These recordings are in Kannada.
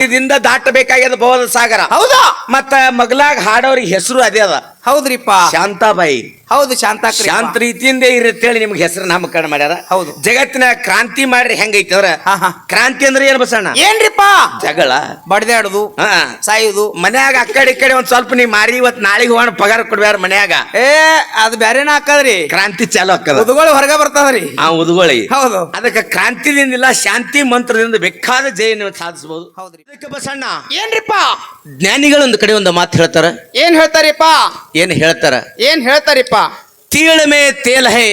ಇದರಿಂದ ದಾಟಬೇಕಾಗ್ಯದ ಭವದ ಸಾಗರ. ಹೌದಾ? ಮತ್ತ ಮಗ್ಲಾಗ ಹಾಡೋರಿಗೆ ಹೆಸರು ಅದೇ ಅದ. ಹೌದ್ರಿಪ್ಪ. ಶಾಂತಾಬಾಯಿ. ಹೌದು ಶಾಂತಾಕ್ರಿ ಶಾಂತ ರೀತಿಯಿಂದ ಇರುತ್ತೇಳಿ ನಿಮ್ಗೆ ಹೆಸರು ನಾಮಕರಣ ಮಾಡ್ಯಾರ. ಹೌದು. ಜಗತ್ತಿನ ಕ್ರಾಂತಿ ಮಾಡ್ರಿ ಹೆಂಗೈತಿ ಅವ್ರ? ಹಾ, ಹಾ. ಕ್ರಾಂತಿ ಅಂದ್ರೆ ಏನ್ ಬಸಣ್ಣ? ಏನ್ರಿಪ್ಪ? ಜಗಳ. ಬಡ್ದಾಡುದು ಹಾ. ಸಾಯುದು. ಮನ್ಯಾಗ ಆ ಕಡೆ ಈ ಕಡೆ ಒಂದ್ ಸ್ವಲ್ಪ ನೀ ಮಾರಿ ಇವತ್ ನಾಳೆಗೆ ಹೋಗೋಣ ಪಗಾರ ಕೊಡ್ಬ್ಯಾರ ಮನ್ಯಾಗ. ಏ ಅದು ಬ್ಯಾರೇನ ಹಾಕದ್ರಿ? ಕ್ರಾಂತಿ ಚಾಲು ಹಾಕದ ಉದ್ಗೋಳಿ ಹೊರಗ ಬರ್ತದ್ರಿ. ಆ ಉದ್ಗೋಳಿ. ಹೌದು. ಅದಕ್ಕೆ ಕ್ರಾಂತಿದಿಂದಿಲ್ಲ ಶಾಂತಿ ಮಂತ್ರದಿಂದ ಬೇಕಾದ ಜಯನ ಸಾಧಿಸಬಹುದು ಹೌದ್ರಿ. ಅದಕ್ಕೆ ಬಸಣ್ಣ ಏನ್ರಿಪ್ಪ? ಜ್ಞಾನಿಗಳು ಒಂದ್ ಕಡೆ ಒಂದು ಮಾತು ಹೇಳ್ತಾರ. ಏನ್ ಹೇಳ್ತಾರಿಪ್ಪ? ಏನ್ ಹೇಳ್ತಾರ? ಏನ್ ಹೇಳ್ತಾರಿಪ್ಪ? ತೀಳ May ತೇಲ್ high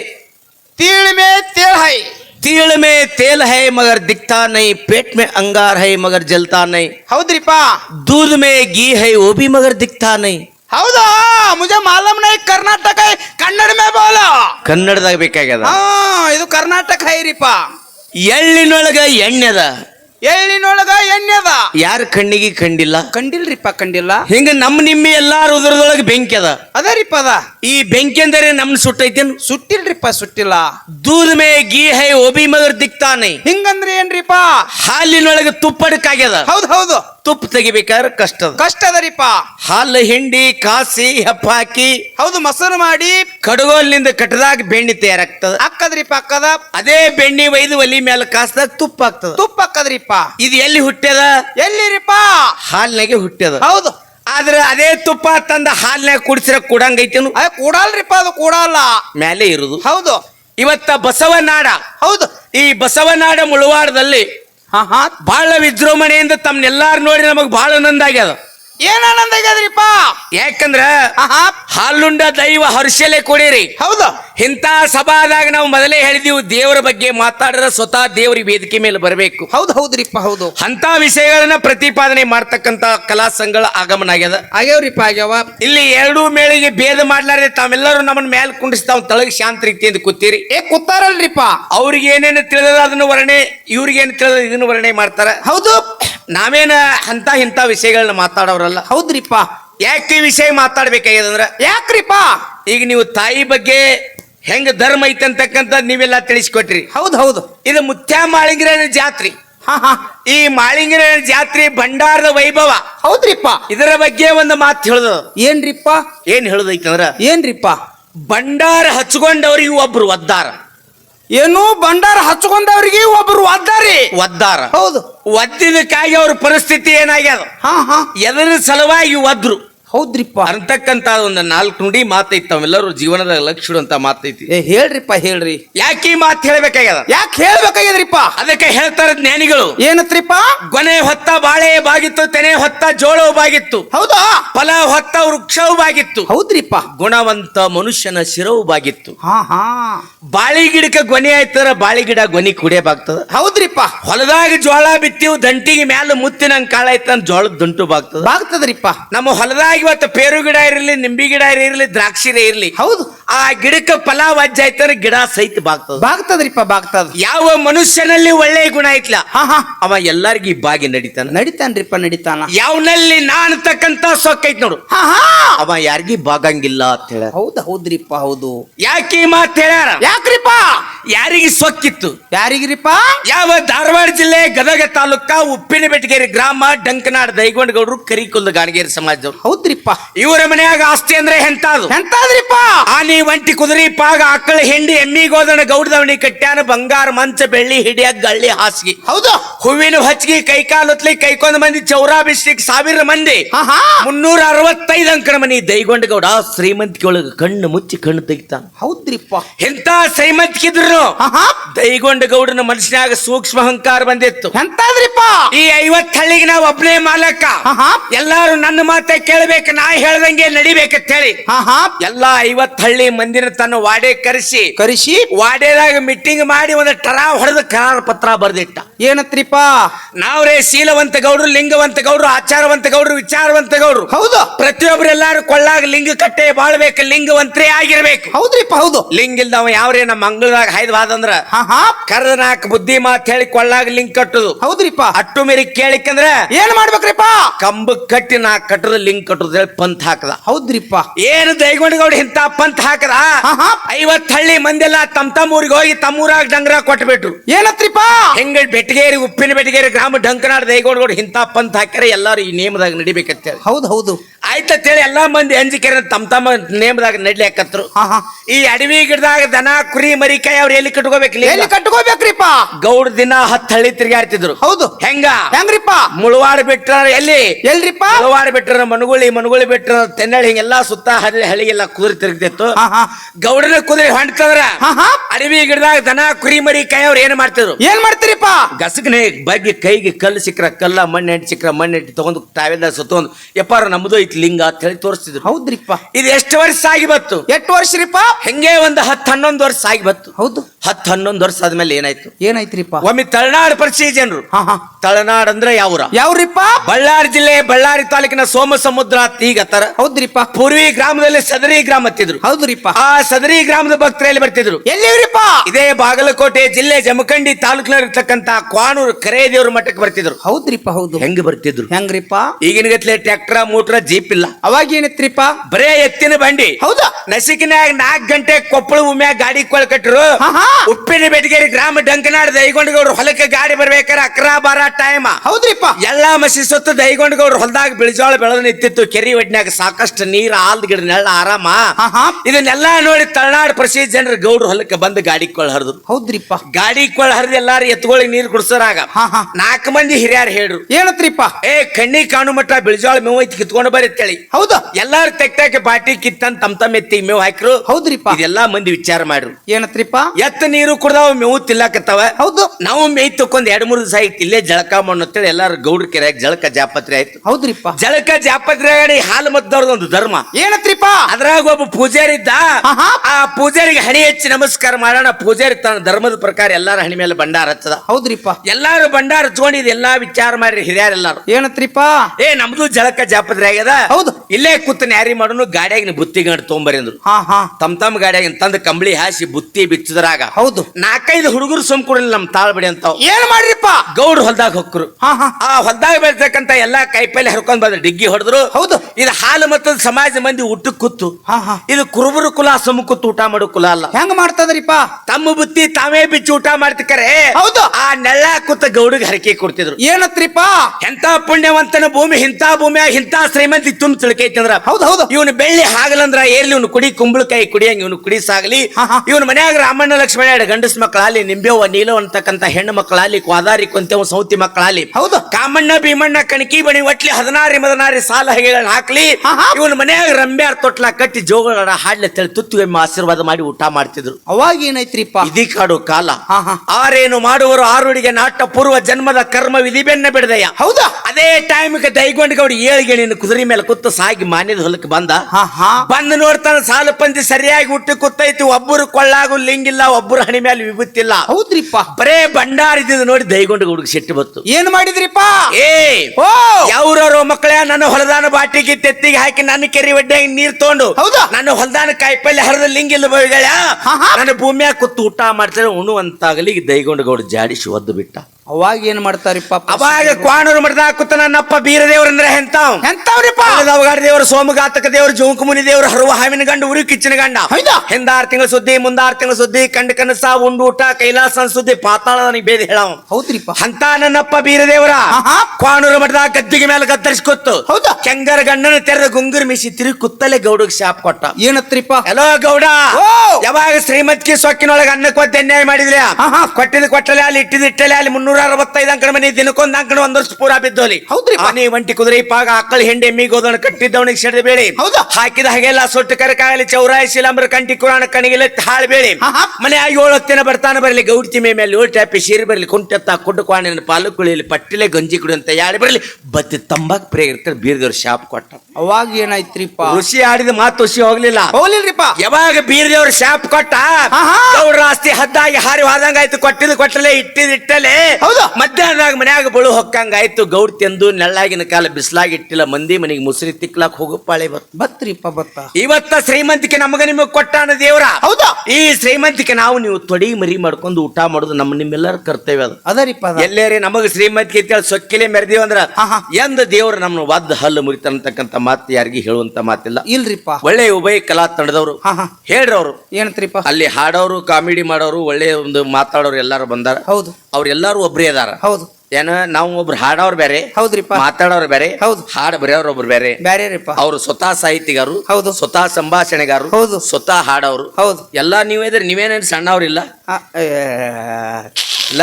ತೀಳ್ May ತೇಳ್ high ತೀಳ May ತೇಲ್ high ಮಗರ್ ದಿಕ್ತಾ ನೈ ಪೇಟ್ ಮೇ ಅಂಗಾರ್ ಹೈ ಮಗರ್ ಜಲ್ತಾ ನೈ ಹೌದ್ರಿಪ್ಪ दूध में घी है वो भी मगर दिखता नहीं ಹೌದಾ ಮುಜೆ ಮಾಲಮ್ ನೈ ಕರ್ನಾಟಕ ಹೈ, ಕನ್ನಡ ಮೇ ಬೋಲ ಕನ್ನಡದಾಗ ಬೇಕಾಗ್ಯದ ಹಾ ಇದು ಕರ್ನಾಟಕ ಹೈರಿಪ್ಪ ಎಳ್ಳಿನೊಳಗ ಎಣ್ಣೆದ ಎಳ್ಳಿನೊಳಗ ಎಣ್ಣೆದ. ಯಾರ ಕಣ್ಣಿಗೆ ಕಂಡಿಲ್ಲ? ಕಂಡಿಲ್ರಿಪ್ಪ ಕಂಡಿಲ್ಲ. ಹಿಂಗ ನಮ್ ನಿಮ್ಮ ಎಲ್ಲಾ ರುದ್ರದೊಳಗ ಬೆಂಕಿ ಅದ. ಅದರಿಪ್ಪ ಅದ. ಈ ಬೆಂಕಿ ಅಂದರೆ ನಮ್ ಸುಟ್ಟೈತೇನು ಸುಟ್ಟಿಲ್ರಿಪ್ಪ ಸುಟ್ಟಿಲ್ಲ. ದೂರ ಮೇ ಗೀ ಹೈ ಒಬಿ ಮಗರ್ ದಿಕ್ತಾನೆ. ಹಿಂಗಂದ್ರೆ ಏನ್ರಿಪ್ಪ? ಹಾಲಿನೊಳಗೆ ತುಪ್ಪಡಕ್ಕಾಗ್ಯದ ಹೌದು ಹೌದು. ತುಪ್ಪ ತೆಗಿಬೇಕಾದ್ರೆ ಕಷ್ಟ ಅದ. ಕಷ್ಟ ಅದರಿಪ್ಪ ಹಾಲು ಹಿಂಡಿ ಕಾಸಿ ಹೆಪ್ಪ ಹಾಕಿ ಹೌದು ಮೊಸರು ಮಾಡಿ ಕಡಗೋಲ್ನಿಂದ ಕಟ್ಟದಾಗ ಬೆಣ್ಣೆ ತಯಾರಾಗ್ತದ. ಅಕ್ಕದ್ರಿಪ್ಪ ಅಕ್ಕದ ಅದೇ ಬೆಣ್ಣೆ ಒಯ್ದು ಒಲಿ ಮೇಲೆ ಕಾಸ್ದಾಗ ತುಪ್ಪ ಆಗ್ತದ. ತುಪ್ಪ ಅಕ್ಕದ್ರಿಪ್ಪ ಇದು ಎಲ್ಲಿ ಹುಟ್ಟ್ಯದ ಎಲ್ಲಿರಿಪ್ಪ? ಹಾಲ್ನಾಗೆ ಹುಟ್ಟ್ಯದ ಹೌದು. ಆದ್ರೆ ಅದೇ ತುಪ್ಪ ತಂದ ಹಾಲ್ನಾಗ ಕುಡಿಸಿರ ಕುಡಂಗೈತೇನು? ಅದೇ ಕೂಡಲ್ರಿಪ್ಪ ಅದು ಕೂಡಲ್ಲ. ಮೇಲೆ ಇರುದು. ಹೌದು. ಇವತ್ತ ಬಸವನಾಡ. ಹೌದು. ಈ ಬಸವನಾಡ ಮುಳುವಾಡದಲ್ಲಿ ಹಾ ಹಾ ಬಹಳ ವಿಜೃಂಭಣೆಯಿಂದ ತಮ್ಮನ್ನೆಲ್ಲಾರು ನೋಡಿ ನಮಗೆ ಬಹಳ ನಂದಾಗ್ಯದ ಏನ್ ಆನಂದ ಆಗ್ಯದ್ರಿಪ್ಪ? ಯಾಕಂದ್ರ ಹಾಲುಂಡ ದೈವ ಹರ್ಷಲೆ ಕೊಡಿರಿ. ಹೌದು? ಇಂತ ಸಭಾದಾಗ ನಾವು ಮೊದಲೇ ಹೇಳಿದೀವಿ ದೇವರ ಬಗ್ಗೆ ಮಾತಾಡಿದ್ರೆ ಸ್ವತಃ ದೇವರ ವೇದಿಕೆ ಮೇಲೆ ಬರಬೇಕು. ಹೌದು ಹೌದ್ರಿಪ್ಪ ಹೌದು. ಅಂತ ವಿಷಯಗಳನ್ನ ಪ್ರತಿಪಾದನೆ ಮಾಡ್ತಕ್ಕಂತ ಕಲಾ ಸಂಘಗಳ ಆಗಮನ ಆಗ್ಯದ. ಆಗ್ಯಾವ್ರಿಪ್ಪ ಆಗ್ಯಾವ. ಇಲ್ಲಿ ಎರಡು ಮೇಳಿಗೆ ಭೇದ ಮಾಡ್ಲಾರ್ದೆ ತಾವೆಲ್ಲರೂ ನಮ್ಮನ್ನ ಮೇಲೆ ಕುಂಡಿಸ್ತಾವ್ ತಳಗ ಶಾಂತ ರೀತಿಯಿಂದ ಕೂತೀರಿ. ಏ ಕೂತಾರಲ್ರಿಪ್ಪ. ಅವ್ರಿಗೆ ಏನೇನು ತಿಳಿದ ಅದನ್ನ ವರ್ಣೆ ಇವ್ರಿಗೆ ಏನು ತಿಳಿದ ಇದನ್ನ ವರ್ಣೆ ಮಾಡ್ತಾರ. ಹೌದು. ನಾವೇನ ಅಂತ ಇಂಥ ವಿಷಯಗಳನ್ನ ಮಾತಾಡೋರಲ್ಲ. ಹೌದ್ರಿಪ್ಪ. ಯಾಕೆ ಈ ವಿಷಯ ಮಾತಾಡ್ಬೇಕಾಗ್ಯದಂದ್ರ? ಯಾಕ್ರಿಪ್ಪ? ಈಗ ನೀವು ತಾಯಿ ಬಗ್ಗೆ ಹೆಂಗ ಧರ್ಮ ಐತೆ ಅಂತಕ್ಕಂತ ನೀವೆಲ್ಲ ತಿಳಿಸ್ಕೊಟ್ರಿ. ಹೌದು ಹೌದು. ಇದು ಮುತ್ಯ ಮಾಳಿಂಗರನ ಜಾತ್ರೆ. ಹಾ ಹಾ. ಈ ಮಾಳಿಂಗಿರ ಜಾತ್ರೆ ಭಂಡಾರದ ವೈಭವ. ಹೌದ್ರಿಪ್ಪ. ಇದರ ಬಗ್ಗೆ ಒಂದು ಮಾತು ಹೇಳುದು. ಏನ್ರಿಪ್ಪ? ಏನ್ ಹೇಳುದೈತಂದ್ರ? ಏನ್ರಿಪ್ಪ? ಭಂಡಾರ ಹಚ್ಕೊಂಡವ್ರಿಗೆ ಒಬ್ರು ಒದ್ದಾರ. ಏನು ಭಂಡಾರ ಹಚ್ಕೊಂಡವ್ರಿಗೆ ಒಬ್ರು ಒದ್ದಾರಿ. ಒದ್ದಾರ. ಹೌದು. ಒದ್ದಿದಕ್ಕಾಗಿ ಅವ್ರ ಪರಿಸ್ಥಿತಿ ಏನಾಗ್ಯದ? ಹಾ ಹಾ. ಎದರ ಸಲುವಾಗಿ ಒದ್ರು. ಹೌದ್ರಿಪ್ಪ. ಅಂತಕ್ಕಂತ ಒಂದು ನಾಲ್ಕು ನುಡಿ ಮಾತೈತಿ ತಾವೆಲ್ಲರೂ ಜೀವನದ ಲಕ್ಷಣ ಅಂತ ಮಾತೈತಿ. ಏ ಹೇಳ್ರಿಪ್ಪ ಹೇಳ್ರಿ. ಯಾಕೆ ಈ ಮಾತು ಹೇಳ್ಬೇಕಾಗ್ಯದ? ಯಾಕೆ ಹೇಳ್ಬೇಕಾಗ್ಯದ್ರಿಪ್ಪ? ಅದಕ್ಕೆ ಹೇಳ್ತಾರ ಜ್ಞಾನಿಗಳು. ಏನತ್ರಿಪ್ಪ? ಗೊನೆ ಹೊತ್ತ ಬಾಳೆ ಬಾಗಿತ್ತು ತೆನೆ ಹೊತ್ತ ಜೋಳವು ಬಾಗಿತ್ತು. ಹೌದಾ? ಫಲ ಹೊತ್ತ ವೃಕ್ಷವು ಬಾಗಿತ್ತು. ಹೌದ್ರಿಪ್ಪ. ಗುಣವಂತ ಮನುಷ್ಯನ ಶಿರವು ಬಾಗಿತ್ತು. ಹಾ ಹಾ. ಬಾಳಿ ಗಿಡಕ್ಕೆ ಗೊನೆ ಆಯ್ತಾರ ಬಾಳಿ ಗಿಡ ಗೊನಿ ಕುಡಿಯಬಾಗ್ತದ. ಹೌದ್ರಿಪ್ಪ. ಹೊಲದಾಗ ಜೋಳ ಬಿತ್ತಿವು ದಂಟಿಗೆ ಮ್ಯಾಲ ಮುತ್ತಿನ ಕಾಳ ಐತ ಜೋಳದ ದಂಟು ಬಾಗ್ತದ. ಬಾಗ್ತದ್ರಿಪ್ಪ. ನಮ್ಮ ಹೊಲದಾಗ ಇವತ್ತು ಪೇರು ಗಿಡ ಇರಲಿ ನಿಂಬಿ ಗಿಡ ಇರಲಿ ದ್ರಾಕ್ಷಿರೇ ಇರಲಿ ಹೌದು. ಆ ಗಿಡಕ್ಕೆ ಫಲ ವಜ್ಜ ಆಯ್ತಾರೆ ಗಿಡ ಸಹಿತ ಬಾಗ್ತದ. ಬಾಗ್ತದ್ರಿಪ್ಪ ಬಾಗ್ತದ. ಯಾವ ಮನುಷ್ಯನಲ್ಲಿ ಒಳ್ಳೆ ಗುಣ ಐತ್ಲ ಹಾ ಹಾ. ಅವ ಎಲ್ಲಾರ್ಗಿ ಬಾಗಿ ನಡಿತಾನ. ನಡಿತಾನ್ರಿಪ್ಪ ನಡಿತಾನ. ಯಾವನಲ್ಲಿ ನಾನು ತಕ್ಕಂತ ಸೊಕ್ಕೈತ್ ನೋಡು. ಹಾ ಹಾ. ಅವ ಯಾರಿಗಿ ಬಾಗಂಗಿಲ್ಲ ಅಂತ ಹೇಳ. ಹೌದು ಹೌದ್ರಿಪ್ಪ ಹೌದು. ಯಾಕೆ ಮಾತ್ ಹೇಳ ಹೇಳ್ಯಾರ? ಯಾಕ್ರಿಪ್ಪ? ಯಾರಿಗೆ ಸೊಕ್ಕಿತ್ತು? ಯಾರಿಗಿರಿಪ್ಪ? ಯಾವ ಧಾರವಾಡ ಜಿಲ್ಲೆ ಗದಗ ತಾಲೂಕ ಉಪ್ಪಿನ ಬೆಟಗೇರಿ ಗ್ರಾಮ ಡಂಕನಾಡ್ ದೈಗೊಂಡಗೌಡರು ಕರಿಕುಲ್ದ ಗಾಣಗೇರಿ ಸಮಾಜದವ್ರು. ಹೌದ್ರಿಪ್ಪ. ಇವರ ಮನೆಯಾಗ ಆಸ್ತಿ ಅಂದ್ರೆ ಎಂತಾದ್ರು? ಎಂತಾದ್ರಿಪ್ಪ? ಆನಿ ಒಂಟಿ ಕುದುರಿ ಪಾಗ ಆಕಳ ಹೆಂಡಿ ಎಮ್ಮಿ ಗೋದನ ಗೌಡದವಣಿ ಕಟ್ಟ್ಯಾನ ಬಂಗಾರ ಮಂಚ ಬೆಳ್ಳಿ ಹಿಡಿಯ ಗಳ್ಳಿ ಹಾಸಿಗೆ. ಹೌದು. ಹೂವಿನ ಹಚ್ಚಿಗೆ ಕೈಕಾಲುತ್ಲಿ ಕೈಕೊಂದ್ ಮಂದಿ ಚೌರಾ ಸಾವಿರ ಮಂದಿ. ಮುನ್ನೂರ ಅರವತ್ತೈದು ಅಂಕಣ ಮನಿ ದೈಗೊಂಡಗೌಡ ಶ್ರೀಮಂತಿಕೆ ಒಳಗ ಕಣ್ಣು ಮುಚ್ಚಿ ಕಣ್ಣು ತೆಗಿತಾನ. ಹೌದ್ರಿಪ್ಪ. ಎಂತ ಶ್ರೀಮಂತಿಕಿದ್ರು ಹಾ ದೈಗೊಂಡ ಗೌಡನ ಮನುಷ್ಯನಾಗ ಸೂಕ್ಷ್ಮ ಅಹಂಕಾರ ಬಂದಿತ್ತು. ಎಂತಾದ್ರಿಪ್ಪ? ಈ ಐವತ್ ಹಳ್ಳಿಗೆ ನಾವು ಒಬ್ನೇ ಮಾಲಕ. ಎಲ್ಲಾರು ನನ್ನ ಮಾತೆ ಕೇಳಬೇಕು ನಾ ಹೇಳ್ದಂಗೆ ನಡಿಬೇಕಂತ ಹೇಳಿ ಎಲ್ಲಾ ಐವತ್ ಹಳ್ಳಿ ಮಂದಿನ ತನ್ನ ವಾಡೆ ಕರೆಸಿ. ಕರೆಸಿ. ವಾಡೆದಾಗ ಮೀಟಿಂಗ್ ಮಾಡಿ ಒಂದು ಟರಾ ಹೊಡೆದ ಕರಾರ ಪತ್ರ ಬರ್ದಿಟ್ಟ. ಏನತ್ರಿಪ್ಪ? ನಾವ್ರೇ ಶೀಲವಂತ ಗೌಡ್ರು ಲಿಂಗವಂತ ಗೌಡ್ರು ಆಚಾರವಂತ ಗೌಡ್ರು ವಿಚಾರವಂತ ಗೌಡ್ರು. ಹೌದು. ಪ್ರತಿಯೊಬ್ರು ಎಲ್ಲಾರು ಕೊಳ್ಳಾಗ ಲಿಂಗ ಕಟ್ಟೆ ಬಾಳ್ಬೇಕು ಲಿಂಗವಂತರೇ ಆಗಿರ್ಬೇಕು. ಹೌದ್ರಿಪ್ಪ ಹೌದು. ಲಿಂಗ ಇಲ್ದವ ಯಾವ್ರೇ ನಮ್ಮ ಮಂಗಳದಾಗ ಕಾಯ್ದು ವಾದಂದ್ರ ಹಾ ಹಾ. ಕರೆದ ನಾಕ್ ಬುದ್ಧಿ ಮಾತ್ ಹೇಳಿ ಕೊಳ್ಳಾಗ ಲಿಂಕ್ ಕಟ್ಟುದು. ಹೌದ್ರಿಪ್ಪ. ಅಟ್ಟು ಮೇರಿ ಕೇಳಿಕಂದ್ರ ಏನ್ ಮಾಡ್ಬೇಕ್ರಿಪ್ಪ? ಕಂಬ ಕಟ್ಟಿ ನಾ ಕಟ್ಟದ ಲಿಂಕ್ ಕಟ್ಟುದ ಹೇಳಿ ಪಂತ್ ಹಾಕದ. ಹೌದ್ರಿಪ್ಪ. ಏನು ದೈಗೊಂಡಗೌಡ ಇಂತ ಪಂತ್ ಹಾಕದ? ಹಾ ಹಾ. ಐವತ್ ಹಳ್ಳಿ ಮಂದಿಲ್ಲ ತಮ್ ತಮ್ಮ ಊರಿಗೆ ಹೋಗಿ ತಮ್ಮೂರಾಗ ಡಂಗ್ರ ಕೊಟ್ಬಿಟ್ರು. ಏನತ್ರಿಪ್ಪ? ಹೆಂಗ ಬೆಟಗೇರಿ ಉಪ್ಪಿನ ಬೆಟಗೇರಿ ಗ್ರಾಮ ಡಂಕನಾಡ್ ದೈಗೊಂಡಗೌಡ ಇಂತ ಪಂತ್ ಹಾಕ್ಯಾರ ಎಲ್ಲಾರು ಈ ನಿಯಮದಾಗ ನಡಿಬೇಕಂತೇಳಿ. ಹೌದು ಹೌದು. ಆಯ್ತಂತೇಳಿ ಎಲ್ಲಾ ಮಂದಿ ಅಂಜಿಕೆರ ತಮ್ಮ ತಮ್ಮ ನೇಮದಾಗ ನಡ್ಲಿಕತ್ರು ಈ ಅಡವಿ ಗಿಡದಾಗ ದನ ಕುರಿ ಮರಿಕಾಯಿ ಅವ್ರು ಎಲ್ಲಿ ಕಟ್ಕೋಬೇಕು ಎಲ್ಲಿ ಕಟ್ಕೋಬೇಕ್ರಿಪ್ಪ? ಗೌಡ ದಿನ ಹತ್ತು ಹಳ್ಳಿ ತಿರ್ಗಾಡ್ತಿದ್ರು. ಹೌದು. ಹೆಂಗ? ಹೆಂಗ್ರಿಪ್ಪ? ಮುಳುವಾಡ ಬಿಟ್ರ ಎಲ್ಲಿ? ಎಲ್ರಿಪ್ಪ? ಮುಳುವಾಡ ಬಿಟ್ರ ಮನುಗುಳಿ ಮನುಗುಳಿ ಬಿಟ್ರ ತೆನ್ನಳ್ಳಿ ಹಿಂಗೆಲ್ಲಾ ಸುತ್ತ ಹಳ್ಳಿ ಹಳ್ಳಿಗೆಲ್ಲ ಕುದುರೆ ತಿರುಗ್ತಿತ್ತು. ಗೌಡನ ಕುದುರೆ ಹೊಂಟದ್ರ ಹಾ ಹಾ. ಅಡವಿ ಗಿಡದಾಗ ದನ ಕುರಿ ಮರಿಕಾಯಿ ಅವ್ರು ಏನ್ ಮಾಡ್ತಿದ್ರು? ಏನ್ ಮಾಡ್ತೀರಿಪ್ಪ? ಗಸಗನೆ ಬಗ್ಗೆ ಕೈಗೆ ಕಲ್ಲು ಸಿಕ್ಕ್ರ ಕಲ್ಲ ಮಣ್ಣು ಸಿಕ್ಕ ಸಿಕ್ಕ್ರ ಮಣ್ಣೆ ತಗೊಂಡು ತಾವೆಲ್ಲ ಸುತ್ತೊಂದು ಎಪ್ಪಾರ ನಮ್ದು ಐತಿ ಲಿಂಗ ಅಂತ ಹೇಳಿ ತೋರಿಸ್ತಿದ್ರು. ಹೌದ್ರಿಪ್ಪ. ಇದು ಎಷ್ಟು ವರ್ಷ ಆಗಿ ಬತ್ತು ಎಷ್ಟು ವರ್ಷರಿಪ್ಪ? ಹೆಂಗೆ ಒಂದು ಹತ್ತು ಹನ್ನೊಂದು ವರ್ಷ ಆಗಿ ಬತ್ತು ಹೌದು. ಹತ್ತು ಹನ್ನೊಂದು ವರ್ಷ ಆದ್ಮೇಲೆ ಏನಾಯ್ತು? ಏನಾಯ್ತ್ರಿಪ್ಪ? ಒಮ್ಮೆ ತಳನಾಡು ಪರಿಚಯ ಜನರು ಹಾ ಹಾ. ತಳನಾಡ್ ಅಂದ್ರೆ ಯಾವ್ರ? ಯಾವ್ರಿಪ್ಪ? ಬಳ್ಳಾರಿ ಜಿಲ್ಲೆ ಬಳ್ಳಾರಿ ತಾಲೂಕಿನ ಸೋಮ ಸಮುದ್ರ ಈಗ ತರ. ಹೌದ್ರಿಪ್ಪ. ಪೂರ್ವಿ ಗ್ರಾಮದಲ್ಲಿ ಸದರಿ ಗ್ರಾಮ ಹತ್ತಿದ್ರು ಹೌದ್ರಿಪ್ಪ. ಆ ಸದರಿ ಗ್ರಾಮದ ಭಕ್ತರಲ್ಲಿ ಬರ್ತಿದ್ರು? ಎಲ್ಲಿವ್ರಿಪ್ಪ? ಇದೇ ಬಾಗಲಕೋಟೆ ಜಿಲ್ಲೆ ಜಮಖಂಡಿ ತಾಲೂಕಿನಲ್ಲಿರ್ತಕ್ಕಂತ ಕ್ವಾನೂರು ಕರೇದೇವ್ರ ಮಠಕ್ಕೆ ಬರ್ತಿದ್ರು. ಹೌದ್ರಿಪ್ಪ ಹೌದು. ಹೆಂಗ್ ಬರ್ತಿದ್ರು? ಹೆಂಗ್ರಿಪ್ಪ? ಈಗಿನ ಗತ್ಲೆ ಟ್ರ್ಯಾಕ್ಟರ್ ಮೋಟ್ರ ಜೀಪ್ ಇಲ್ಲ. ಅವಾಗ ಏನಿತ್ರಿಪ್ಪ ಬರೇ ಎತ್ತಿನ ಬಂಡಿ. ಹೌದಾ? ನಸಿಕಿನಾಗ ನಾಲ್ಕು ಗಂಟೆ ಕೊಪ್ಪಳ ಉಮ್ಯಾಗ ಗಾಡಿ ಕೊಳ ಕಟ್ಟರು ಉಪ್ಪಿನ ಬೆಟಗೇರಿ ಗ್ರಾಮ ಡಂಕನಾಡ್ ದೈಗೊಂಡಗೌಡ್ರು ಹೊಲಕ್ಕೆ ಗಾಡಿ ಬರ್ಬೇಕಾರ ಅಕ್ರ ಬಾರ ಟೈಮ್ ಹೌದ್ರಿಪ್ಪ. ಎಲ್ಲಾ ಮಸಿ ಸುತ್ತ ದೈಗೊಂಡಗೌಡ್ರು ಹೊಲದಾಗ ಬಿಳಿಜೋಳ ಬೆಳೆದ ನಿಂತಿತ್ತು ಕೆರಿ ಒಡ್ನ್ಯಾಗ ಸಾಕಷ್ಟು ನೀರ್ ಆಲ್ದ ಗಿಡ ನೆಳ್ಳ ಆರಾಮ. ಇದನ್ನೆಲ್ಲಾ ನೋಡಿ ತಳನಾಡ್ ಪ್ರಸಿದ್ಧ ಜನರು ಗೌಡ್ರು ಹೊಲಕ್ಕೆ ಬಂದು ಗಾಡಿ ಕೊಳ ಹರಿದ್ರು. ಹೌದ್ರಿಪ್ಪ. ಗಾಡಿ ಕೊಳ ಹರಿದು ಎಲ್ಲಾರು ಎತ್ತುಗಳಿಗೆ ನೀರ್ ಕುಡ್ಸೋರಾಗ ನಾಲ್ಕು ಮಂದಿ ಹಿರಿಯರು ಹೇಳ್ರು. ಏನತ್ರಿಪ್ಪ? ಏ ಕಣ್ಣಿ ಕಾಣು ಮಟ್ಟ ಬಿಳಿಜೋಳ ಮೇವು ಐತಿ ಕಿತ್ಕೊಂಡು ಬರೀ ಹೌದಾ? ಎಲ್ಲಾರು ತೆಗ್ತಾಕೆ ಬಾಟಿ ಕಿತ್ತಂತ ತಮ್ ತಮ್ಮ ಎತ್ತಿ ಮೇವು ಹಾಕ್ರು. ಹೌದ್ರಿಪ್ಪ. ಇದೆಲ್ಲಾ ಮಂದಿ ವಿಚಾರ ಮಾಡ್ರು. ಏನತ್ರಿಪ್ಪ? ಎತ್ತ ನೀರು ಕುಡ್ದಾವ ಮೇವು ತಿಲ್ಲಾಕತ್ತಾವ ಹೌದು. ನಾವು ಮೇಯ್ ತಕೊಂಡ್ ಎರಡ್ ಮೂರು ದಿವಸ ಆಯ್ತು ಇಲ್ಲೇ ಜಳಕ ಮಣ್ಣು ಅಂತೇಳಿ ಎಲ್ಲಾರು ಗೌಡ್ರ ಕೆರೆ ಜಳಕ ಜಾಪತ್ರೆ ಆಯ್ತು. ಹೌದ್ರಿಪ್ಪ. ಜಳಕ ಜಾಪತ್ರೆ ಆಗಿ ಹಾಲು ಮದ್ದವ್ರದ್ದು ಒಂದು ಧರ್ಮ. ಏನತ್ರಿಪ್ಪ? ಅದ್ರಾಗ ಒಬ್ಬ ಪೂಜಾರಿ ಇದ್ದ. ಆ ಪೂಜಾರಿಗೆ ಹಣಿ ಹೆಚ್ಚಿ ನಮಸ್ಕಾರ ಮಾಡೋಣ ಪೂಜಾರಿ ತನ್ನ ಧರ್ಮದ ಪ್ರಕಾರ ಎಲ್ಲಾರ ಹಣಿ ಮೇಲೆ ಭಂಡಾರ ಹಚ್ಚದ. ಹೌದ್ರಿಪ್ಪ. ಎಲ್ಲಾರು ಭಂಡಾರ ಹಚ್ಕೊಂಡಿದ್ ಎಲ್ಲಾ ವಿಚಾರ ಮಾಡ್ರಿ ಹಿರಿಯರೆಲ್ಲಾರು. ಏನತ್ರಿಪ್ಪ? ಏ ನಮ್ದು ಜಳಕ ಜಾಪತ್ರೆ ಆಗ್ಯದ. ಹೌದು. ಇಲ್ಲೇ ಕೂತ್ ನ್ಯಾರಿ ಮಾಡೋನು? ಗಾಡಿಯಾಗ ಬುತ್ತಿ ಗಂಡ ತೊಗೊಂಬರಿ ಅಂದ್ರು. ಹಾ ಹಾ. ತಮ್ ತಮ್ಮ ಗಾಡಿಯಾಗಿನ ತಂದ ಕಂಬಳಿ ಹಾಸಿ ಬುತ್ತಿ ಬಿಚ್ಚದ್ರಾಗ ಹೌದು. ನಾಲ್ಕೈದು ಹುಡುಗರು ಸುಮ್ ನಮ್ಮ ನಮ್ ತಾಳ್ಬಡಿ ಅಂತ ಏನ್ ಮಾಡ್ರಿಪ್ಪ? ಗೌಡ್ರು ಹೊಲ್ದಾಗ ಹೊಕ್ಕರು ಹಾ ಹಾ. ಆ ಹೊಲ್ದಾಗ ಬೆಳ್ತಕ್ಕಂತ ಎಲ್ಲಾ ಕೈಪಲ್ಲಿ ಹರ್ಕೊಂಡ್ ಬಂದ್ರು. ಡಿಗ್ಗಿ ಹೊಡೆದ್ರು. ಹೌದು. ಇದು ಹಾಲು ಮತ್ತ ಸಮಾಜ ಮಂದಿ ಊಟ ಕೂತು. ಹಾ ಹಾ. ಇದು ಕುರುಬರು ಕುಲ ಸುಮ್ ಕೂತು ಊಟ ಮಾಡೋ ಕುಲ ಅಲ್ಲ. ಹೆಂಗ್ ಮಾಡ್ತದ್ರಿಪ್ಪ? ತಮ್ಮ ಬುತ್ತಿ ತಾವೇ ಬಿಚ್ಚಿ ಊಟ ಮಾಡ್ತಿಕರೆ ಹೌದು. ಆ ನೆಳ್ಳ ಕೂತ ಗೌಡಿಗೆ ಹರಕೆ ಕೊಡ್ತಿದ್ರು. ಏನತ್ರಿಪ್ಪ? ಎಂತ ಪುಣ್ಯವಂತನ ಭೂಮಿ ಇಂಥ ಭೂಮಿಯಾಗ ಇಂಥ ಶ್ರೀಮಂತಿ ತುಂಬ ತಿಳ್ಕೈತಿ ಅಂದ್ರ ಹೌದು ಹೌದು. ಇವನು ಬೆಳ್ಳಿ ಹಾಗಲಂದ್ರ ಏರ್ಲಿ ಇವನು ಕುಡಿ ಕುಂಬಳಕಾಯಿ ಕುಡಿಯಂಗ ಇವನು ಕುಡಿ ಸಾಗಲಿ. ಇವನ ಮನ್ಯಾಗ ರಾಮಣ್ಣ ಲಕ್ಷ್ಮಣ ಎರಡು ಗಂಡಸ್ ಮಕ್ಕಳಾಲಿ ನಿಂಬೆವ ನೀಲೋ ಅಂತಕ್ಕಂತ ಹೆಣ್ಣು ಮಕ್ಕಳಾಲಿ ಕ್ವಾದಾರಿ ಕೊಂತೆವ ಸೌತಿ ಮಕ್ಕಳಾಲಿ. ಹೌದು. ಕಾಮಣ್ಣ ಭೀಮಣ್ಣ ಕಣಕಿ ಬಣಿ ಒಟ್ಲಿ ಹದಿನಾರಿ ಮದನಾರಿ ಸಾಲ ಹಗೆಗಳನ್ನ ಹಾಕ್ಲಿ. ಇವನ ಮನ್ಯಾಗ ರಂಬ್ಯಾರ್ ತೊಟ್ಲ ಕಟ್ಟಿ ಜೋಗಳ ಹಾಡ್ಲೆ ತಳಿ ತುತ್ತು ಎಮ್ಮೆ ಆಶೀರ್ವಾದ ಮಾಡಿ ಊಟ ಮಾಡ್ತಿದ್ರು. ಅವಾಗ ಏನೈತ್ರಿಪ್ಪ? ಇದಿ ಕಾಡು ಕಾಲ. ಆರೇನು ಮಾಡುವರು ಆರುಡಿಗೆ ನಾಟ ಪೂರ್ವ ಜನ್ಮದ ಕರ್ಮ ವಿಧಿ ಬೆನ್ನ ಬಿಡದಯ್ಯ. ಹೌದಾ? ಅದೇ ಟೈಮ್ಗೆ ದೈಗೊಂಡ್ಗೌಡ ಏಳಿಗೆ ನಿನ್ನ ಕುದುರೆ ಮೇಲೆ ಕುತ್ತು ಸಾಗಿ ಮಾನ್ಯದ ಹೊಲಕ್ಕೆ ಬಂದ? ಹಾ ಹಾ. ಬಂದು ನೋಡ್ತಾನ ಸಾಲು ಪಂದಿ ಸರಿಯಾಗಿ ಹುಟ್ಟಿ ಕೂತೈತಿ ಒಬ್ಬರು ಕೊಳ್ಳಾಗು ಲಿಂಗಿಲ್ಲ ಒಬ್ಬರು ಹಣಿ ಮೇಲೆ ವಿಭೂತಿಲ್ಲ. ಹೌದ್ರಿಪ್ಪ. ಬರೇ ಭಂಡಾರ ಇದ್ದಿದ್ದು ನೋಡಿ ದೈಗೊಂಡ ಹುಡುಗ ಸಿಟ್ಟು ಬತ್ತು. ಏನ್ ಮಾಡಿದ್ರಿಪ್ಪ? ಏ ಓ. ಯಾವ್ರವ್ರ ಮಕ್ಕಳೇ ನನ್ನ ಹೊಲದಾನ ಬಾಟಿಗೆ ತೆತ್ತಿಗೆ ಹಾಕಿ ನನ್ನ ಕೆರೆ ಒಡ್ಡಾಗಿ ನೀರ್ ತಗೊಂಡು ಹೌದು? ನನ್ನ ಹೊಲದಾನ ಕಾಯಿಪಲ್ಲೆ ಹರದ ಲಿಂಗಿಲ್ಲ ಬೈಗಳ ಹಾ, ಹಾ. ನನ್ನ ಭೂಮಿಯಾಗ ಕೂತು ಊಟ ಮಾಡ್ತಾರೆ ಉಣ್ಣುವಂತಾಗಲಿ ದೈಗೊಂಡ ಗೌಡ ಜಾಡಿಸಿ ಒದ್ದು ಬಿಟ್ಟ. ಅವಾಗ ಏನ್ ಮಾಡ್ತಾರಿಪ್ಪ? ಅವಾಗ ಕ್ವಾಣೂರು ಮಠದ ಕೂತ ನನ್ನಪ್ಪ ಬೀರದೇವ್ರಂದ್ರೆ ಎಂತಾವ್ ಎಂತವ್ರಿಪ್ಪ ಅವಗಾಡ ದೇವರು ಸೋಮಘಾತಕ ದೇವರು ಜೋಂಕುಮುನಿ ದೇವರು ಹರುವ ಹಾವಿನ ಗಂಡ ಉರಿ ಕಿಚ್ಚಿನ ಗಂಡ. ಹಿಂದಾರು ತಿಂಗಳ ಸುದ್ದಿ ಮುಂದಾರ್ ತಿಂಗಳ ಸುದ್ದಿ ಕಂಡ ಕನಸ ಉಂಡು ಊಟ ಕೈಲಾಸ ಸುದ್ದಿ ಪಾತಾಳ ನನಗೆ ಬೇದ ಹೇಳವ ಹೌದ್ರಿಪ್ಪ. ಅಂತ ನನ್ನಪ್ಪ ಬೀರದೇವರ ಆಹಾ. ಕ್ವಾನೂರ ಮಠದ ಗದ್ದಿಗೆ ಮೇಲೆ ಗದ್ದರಿಸಿ ಕೂತು ಹೌದಾ? ಕೆಂಗರ ಗಂಡನ ತೆರೆದ ಗುಂಗುರು ಮಿಸಿ ತಿರು ಕುತ್ತಲೆ ಗೌಡಗ್ ಶಾಪ್ ಕೊಟ್ಟ. ಏನತ್ರಿಪ್ಪ? ಹಲೋ ಗೌಡ! ಯಾವಾಗ ಶ್ರೀಮಂತಿಗೆ ಸೊಕ್ಕಿನೊಳಗೆ ಅನ್ನಕ್ಕೆ ಒದ್ದು ಅನ್ಯಾಯ ಮಾಡಿದ್ರೆ? ಆಹಾ. ಕೊಟ್ಟಿದ್ ಕೊಟ್ಟಲೆ ಅಲ್ಲಿ ಇಟ್ಟಿದ್ ಇಟ್ಟಲೆ ಅಲ್ಲಿ ಮುನ್ನೂರ ಅರವತ್ತೈದು ಅಂಕಣ ಮನೆ ದಿನಕ್ಕೊಂದು ಅಂಕಣ ಒಂದ್ ವರ್ಷ ಪೂರ ಬಿದ್ದೋಲಿ. ಹೌದ್ರಿ ಆನೆ ಒಂಟಿ ಕುದುರೆ ಪಾಗ ಆಕಳ ಹೆಂಡೆ ಎಮ್ಮಿ ಗೋದನ ಕಟ್ಟಿದ್ದವನಿಗೆ ಸೆಳೆದ ಬೇಳೆ. ಹೌದು. ಹಾಕಿದ ಹಾಗೆಲ್ಲ ಸೊಟ್ಟು ಕರಕಾಗಲಿ ಚೌರಾಯಿಸಿಲ್ಲ ಲಂಬರ ಕಂಟಿ ಕುರಾಣ ಕಣಿಗಿಲ್ಲ ಹಾಳಬೇಡಿ. ಮನೆ ಆಗಿ ಏಳು ಹೊತ್ತಿನ ಬರ್ತಾನೆ ಬರಲಿ ಗೌಡ್ತಿ ಮೇ ಮೇಲೆ ಏಳು ಟ್ಯಾಪಿ ಸೀರೆ ಬರಲಿ ಕುಂಟೆತ್ತ ಕುಡ್ಡು ಕ್ವಾಣಿನ ಪಾಲು ಕುಳಿಲಿ ಪಟ್ಟಿಲೆ ಗಂಜಿ ಕುಡಿ ಅಂತ ಯಾಳಿ ಬರಲಿ. ಬತ್ತಿ ತಂಬಾಕ್ ಪ್ರೇರಿತ ಇರ್ತಾರೆ ಬೀರ್ದೇವ್ರ ಶಾಪ್ ಕೊಟ್ಟ. ಅವಾಗ ಏನಾಯ್ತ್ರಿಪ್ಪ? ಋಷಿ ಆಡಿದ ಮಾತು ಋಷಿ ಹೋಗ್ಲಿಲ್ಲ. ಹೋಗ್ಲಿಲ್ರಿಪ್ಪ? ಯಾವಾಗ ಬೀರ್ದೇವ್ರ ಶಾಪ್ ಕೊಟ್ಟ. ಗೌಡ್ರ ಆಸ್ತಿ ಹದ್ದಾಗಿ ಹಾರಿ ಹೋದಂಗ ಆಯ್ತು ಕೊಟ್ಟಿದ್ ಕೊಟ್ಟಲೆ ಇಟ್ಟಿದ್ ಇಟ್ಟಲೆ. ಹೌದು. ಮಧ್ಯಾಹ್ನದಾಗ ಮನ್ಯಾಗ ಬಳು ಹೊಕ್ಕಂಗ ಆಯ್ತು ಗೌಡ್ ತಿಂದು ನೆಳ್ಳಾಗಿನ ಕಾಲ ಬಿಸಿಲಾಗಿ ಇಟ್ಟಿಲ್ಲ ಮಂದಿ ಮನೆಗೆ ಮುಸುರಿ ತಿಕ್ಲಾಕ್ ಹೋಗು ಪಾಳೆ ಬತ್ತ್ರಿಪ್ಪ ಬತ್ರಿಪ್ಪ ಬತ್ತ. ಇವತ್ತ ಶ್ರೀಮಂತಿಕೆ ನಮಗ ನಿಮಗೆ ಕೊಟ್ಟಾನ ದೇವ್ರ? ಹೌದಾ? ಈ ಶ್ರೀಮಂತಿಕೆ ನಾವು ನೀವು ತೊಡಿ ಮರಿ ಮಾಡ್ಕೊಂಡು ಊಟ ಮಾಡೋದು ನಮ್ಮ ನಿಮ್ಮೆಲ್ಲರ ಕರ್ತವ್ಯ ಅದು. ಅದರಿಪ್ಪ ಅದ ಎಲ್ಲೇರಿ ನಮಗ ಶ್ರೀಮಂತಿಕೆ ಅಂತೇಳಿ ಸೊಕ್ಕಿಲೆ ಮೆರೆದೀವಿ ಅಂದ್ರ ಹಾ, ಹಾ. ಎಂದ ದೇವ್ರು ನಮ್ನ ಒದ್ದ ಹಲ್ಲು ಮುರಿತಂತಕ್ಕಂತ ಮಾತು ಯಾರಿಗೂ ಹೇಳುವಂತ ಮಾತಿಲ್ಲ. ಇಲ್ರಿಪ್ಪ ಒಳ್ಳೆ ಉಭಯ ಕಲಾ ತಂಡದವರು. ಹಾ ಹಾ. ಹೇಳ್ರಿ ಅವರು. ಏನಂತ್ರಿಪ್ಪ ಅಲ್ಲಿ ಹಾಡೋರು ಕಾಮಿಡಿ ಮಾಡೋರು ಒಳ್ಳೆ ಒಂದು ಮಾತಾಡೋರು ಎಲ್ಲಾರು ಬಂದಾರ. ಹೌದು. ಅವ್ರೆಲ್ಲಾರು ಒಬ್ರೇ ಅದಾರ. ಹೌದು. ಏನ ನಾವು ಒಬ್ರು ಹಾಡೋರು ಬೇರೆ ಹೌದ್ರಿಪ್ಪ. ಮಾತಾಡೋರು ಬೇರೆ ಹೌದು. ಹಾಡು ಬರೆಯೋರು ಒಬ್ರು ಬೇರೆ ಬೇರೆ ರೀಪ್ಪ ಅವರು ಸ್ವತಃ ಸಾಹಿತಿಗಾರು ಹೌದು. ಸ್ವತಃ ಸಂಭಾಷಣೆಗಾರು ಹೌದು. ಸ್ವತಃ ಹಾಡೋರು. ಹೌದು. ಎಲ್ಲಾ ನೀವೇದ್ರೆ ನೀವೇನೇನು ಸಣ್ಣವ್ರಿಲ್ಲ? ಇಲ್ಲ.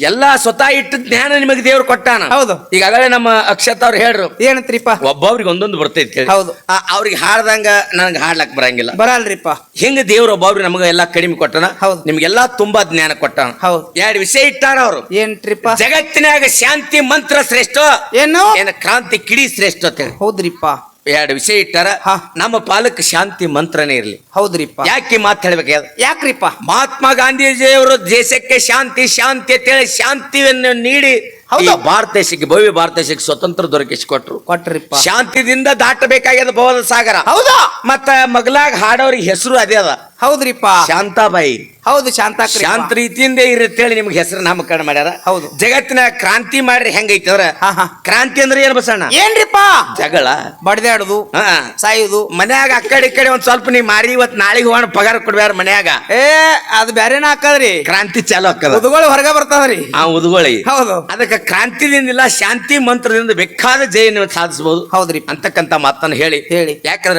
ಎಲ್ಲಾ ಸ್ವತಃ ಇಟ್ಟ ಜ್ಞಾನ ನಿಮಗೆ ದೇವ್ರು ಕೊಟ್ಟಾನ. ಹೌದು. ಈಗಾಗಲೇ ನಮ್ಮ ಅಕ್ಷತ್ ಅವ್ರು ಹೇಳ್ರು ಏನಂತ್ರಿಪ್ಪ? ಒಬ್ಬೊಬ್ರಿಗೆ ಒಂದೊಂದು ಬರ್ತೈತಿ ಹೇಳಿ. ಹೌದು. ಅವ್ರಿಗೆ ಹಾಡ್ದಂಗ ನನಗೆ ಹಾಡ್ಲಕ್ ಬರಂಗಿಲ್ಲ. ಬರಲ್ರಿಪ್ಪ. ಹಿಂಗ ದೇವ್ರು ಒಬ್ಬೊಬ್ರು ನಮಗೆ ಎಲ್ಲಾ ಕಡಿಮೆ ಕೊಟ್ಟನ? ಹೌದು. ನಿಮ್ಗೆಲ್ಲಾ ತುಂಬಾ ಜ್ಞಾನ ಕೊಟ್ಟಾನ. ಹೌದು. ಎರಡು ವಿಷಯ ಇಟ್ಟಾರ ಅವರು. ಏನ್ರಿಪ್ಪ ಜಗತ್ತಿನಾಗ ಶಾಂತಿ ಮಂತ್ರ ಶ್ರೇಷ್ಠ ಏನು? ಏನ ಕ್ರಾಂತಿ ಕಿಡಿ ಶ್ರೇಷ್ಠ ಹೌದ್ರಿಪ್ಪ. ಎರಡು ವಿಷಯ ಇಟ್ಟಾರ ಹಾ. ನಮ್ಮ ಪಾಲಕ್ ಶಾಂತಿ ಮಂತ್ರನೇ ಇರಲಿ. ಹೌದ್ರಿಪ್ಪ. ಯಾಕೆ ಮಾತ್ ಹೇಳ್ಬೇಕು ಯಾಕ್ರಿಪ್ಪ? ಮಹಾತ್ಮ ಗಾಂಧೀಜಿಯವರು ದೇಶಕ್ಕೆ ಶಾಂತಿ ಶಾಂತಿ ಅಂತೇಳಿ ಶಾಂತಿಯನ್ನು ನೀಡಿ ಹೌದು. ಭಾರತ ದೇಶಕ್ಕೆ ಭವ್ಯ ಭಾರತ ದೇಶಕ್ಕೆ ಸ್ವತಂತ್ರ ದೊರಕಿಸಿಕೊಟ್ರು ಕೊಟ್ರಿಪ್ಪ. ಶಾಂತಿದಿಂದ ದಾಟಬೇಕಾಗ್ಯದ ಭವನ ಸಾಗರ. ಹೌದಾ. ಮತ್ತ ಮಗ್ಲಾಗ ಹಾಡೋರಿಗೆ ಹೆಸರು ಅದೇ ಅದ. ಹೌದ್ರಿಪ್ಪ. ಶಾಂತಾಬಾಯಿ. ಹೌದು ಶಾಂತ ಶಾಂತ ರೀತಿಯಿಂದ ಇರುತ್ತೇಳಿ ನಿಮ್ಗೆ ಹೆಸರು ನಾಮಕರಣ ಮಾಡ್ಯಾರ. ಹೌದು. ಜಗತ್ತಿನ ಕ್ರಾಂತಿ ಮಾಡ್ರಿ ಹೆಂಗೈತಿ ಅವ್ರ? ಹಾ ಹಾ. ಕ್ರಾಂತಿ ಅಂದ್ರೆ ಏನ್ ಬಸಣ್ಣ? ಏನ್ರಿಪ್ಪ? ಜಗಳ. ಬಡ್ದಾಡುದು ಹಾ. ಸಾಯುದು. ಮನ್ಯಾಗ ಆ ಕಡೆ ಈ ಕಡೆ ಒಂದ್ ಸ್ವಲ್ಪ ನೀ ಮಾರಿ ಇವತ್ ನಾಳಿಗೆ ಹೋಗೋಣ ಪಗಾರ ಕೊಡ್ಬ್ಯಾರ ಮನ್ಯಾಗ. ಏ ಅದು ಬ್ಯಾರೇನ ಹಾಕದ್ರಿ? ಕ್ರಾಂತಿ ಚಾಲು ಹಾಕದ ಉದ್ಗಳು ಹೊರಗ ಬರ್ತದ್ರಿ. ಆ ಉದ್ಗೊಳಿ. ಹೌದು. ಅದಕ್ಕೆ ಕ್ರಾಂತಿದಿಂದಿಲ್ಲ ಶಾಂತಿ ಮಂತ್ರದಿಂದ ಬೇಕಾದ ಜಯನ ಸಾಧಿಸಬಹುದು ಹೌದ್ರಿ ಅಂತಕ್ಕಂತ ಮಾತನ್ನ ಹೇಳಿ. ಹೇಳಿ. ಯಾಕಂದ್ರೆ